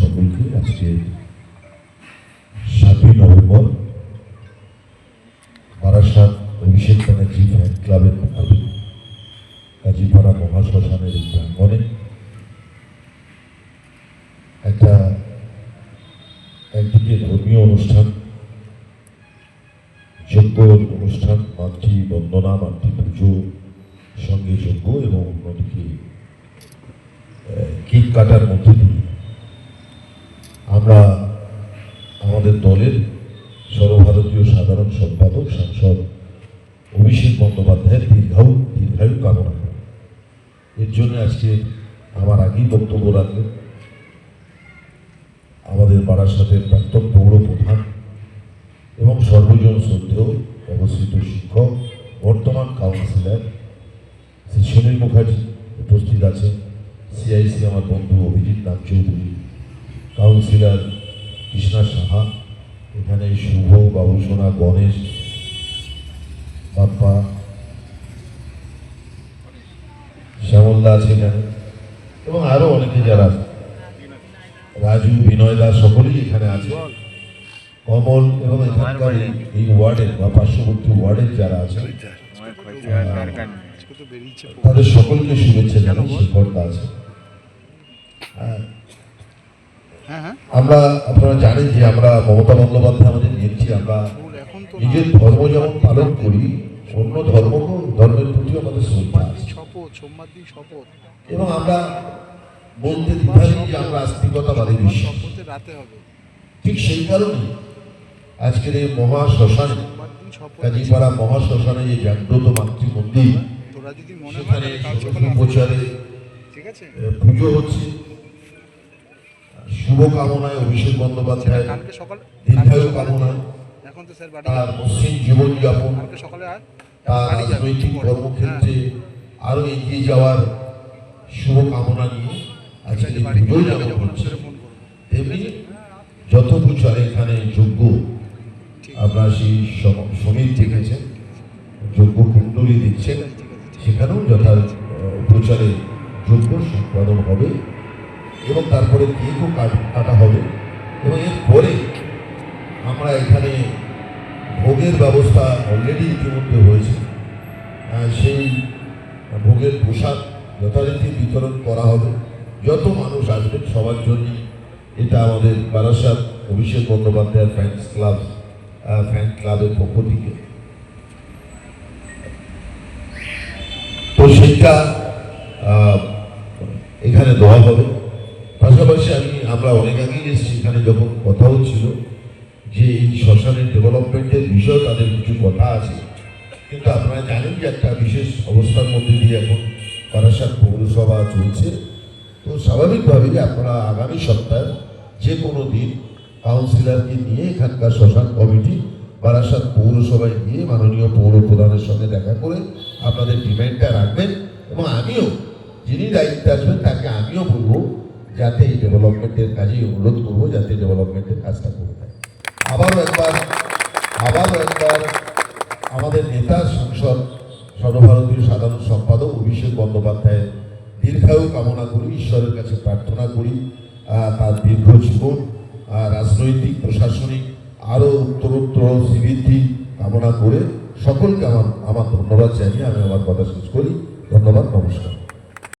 সকলকে আজকে সাতই নভেম্বর বারাসাত অভিষেক ব্যানার্জি ফ্যান ক্লাবের উদ্যোগে কাজীপাড়া মহাশ্মশানের এই প্রাঙ্গণে একটা একদিকে ধর্মীয় অনুষ্ঠান যজ্ঞ অনুষ্ঠান, মাতৃ বন্দনা, মাতৃ পুজো, সঙ্গে যজ্ঞ এবং অন্যদিকে কেক কাটার মধ্যে দিয়ে আমরা আমাদের দলের সর্বভারতীয় সাধারণ সম্পাদক, সাংসদ অভিষেক বন্দ্যোপাধ্যায়ের দীর্ঘায়ু দীর্ঘায়ু কামনা এর জন্য আজকে আমার আগেই বক্তব্য রাখলেন আমাদের বারাসাতের প্রাক্তন পৌর প্রধান এবং সর্বজন শ্রদ্ধেয় অবস্থিত শিক্ষক, বর্তমান কাউন্সিলর শ্রী সুনীল মুখার্জি উপস্থিত আছেন। সিআইসি আমার বন্ধু অভিজিৎ নাম চৌধুরী কাউন্সিলর কৃষ্ণা সাহা এখানে শুভ বাবুসোনা, গণেশ বাপ্পা শ্যামলদা আছে এখানে, এবং আরও অনেকে যারা। রাজু, বিনয় দাস সকলেই এখানে আছে কমল এবং এখানকার এই- ওয়ার্ডের বা পার্শ্ববর্তী ওয়ার্ডের যারা আছে তাদের সকলকে শুভেচ্ছা জানাই শিখরদা আছে হ্যাঁ আমরা আপনারা জানেন যে আমরা মমতা বন্দ্যোপাধ্যায় আমাদের নেত্রী আমরা নিজের ধর্ম যেমন পালন করি অন্য ধর্মকেও ধর্মের প্রতি আমাদের শ্রদ্ধা এবং আমরা বলতে দ্বিধাহীন যে আমরা আস্তিকতাবাদী হবে। ঠিক সেই কারণে আজকের এই মহা শ্মশানে সোমবার দিন শপথ কাজীপাড়া মহা শ্মশানে যে জাগ্রত মাতৃ মন্দির মনে হয় সেখানে প্রচারে ঠিক আছে? পুজো হচ্ছে। শুভকামনায় অভিষেক বন্দ্যোপাধ্যায় কালকে সকালে দীর্ঘায়ু কামনায় তার মসৃণ জীবনযাপন তার। রাজনৈতিক। কর্মক্ষেত্রে আরও এগিয়ে যাওয়ার শুভকামনা নিয়ে আজকে ঠিক আছে, বাড়ি পুজো যাবে যখন হচ্ছে তেমনি যত প্রচারে এখানে যোগ্য আপনারা সেই সম- সমীর দেখেছেন যোগ্য কুণ্ডলী দিচ্ছেন ঠিক সেখানেও যথা প্রচারে যোগ্য সম্পাদন হবে। এবং তারপরে কেকও কাট- হবে এবং এরপরে আমরা এখানে ভোগের ব্যবস্থা অলরেডি ইতিমধ্যে হয়েছে। সেই ভোগের পোশাক যথারীতি বিতরণ করা হবে। যত মানুষ আসবেন সবার জন্য এটা আমাদের বারাসাত অভিষেক বন্দ্যোপাধ্যায়ের ফ্যান্স ক্লাব ফ্যান ক্লাবের পক্ষ থেকে। তো আহ, এখানে দেওয়া হবে। আমরা অনেক আগেই এসেছি, এখানে যখন কথা হচ্ছিল যে এই শ্মশানের ডেভেলপমেন্টের বিষয়ে তাদের কিছু কথা আছে। কিন্তু আপনারা জানেন যে একটা বিশেষ অবস্থার মধ্যে দিয়ে এখন বারাসাত পৌরসভা চলছে। তো স্বাভাবিকভাবেই আপনারা আগামী সপ্তাহে যে কোনো দিন কাউন্সিলরকে নিয়ে এখানকার শ্মশান কমিটি বারাসাত পৌরসভায় গিয়ে মাননীয় পৌর প্রধানের সঙ্গে দেখা করে আপনাদের ডিমান্ডটা রাখবেন এবং আমিও যিনি দায়িত্বে আসবেন তাকে আমিও বলব যাতে এই ডেভেলপমেন্টের কাজে অনুরোধ করব যাতে ডেভেলপমেন্টের কাজটা করে দেয় আবারও একবার আবারও একবার আমাদের নেতা, সাংসদ, সর্বভারতীয় সাধারণ সম্পাদক অভিষেক বন্দ্যোপাধ্যায়ের দীর্ঘায়ু কামনা করি, ঈশ্বরের কাছে প্রার্থনা করি তার দীর্ঘ জীবন রাজনৈতিক, প্রশাসনিক, আরও উত্তরোত্তর শ্রীবৃদ্ধি কামনা করে সকলকে আমার আমার ধন্যবাদ জানিয়ে আমি আমার কথা শেষ করি। ধন্যবাদ, নমস্কার।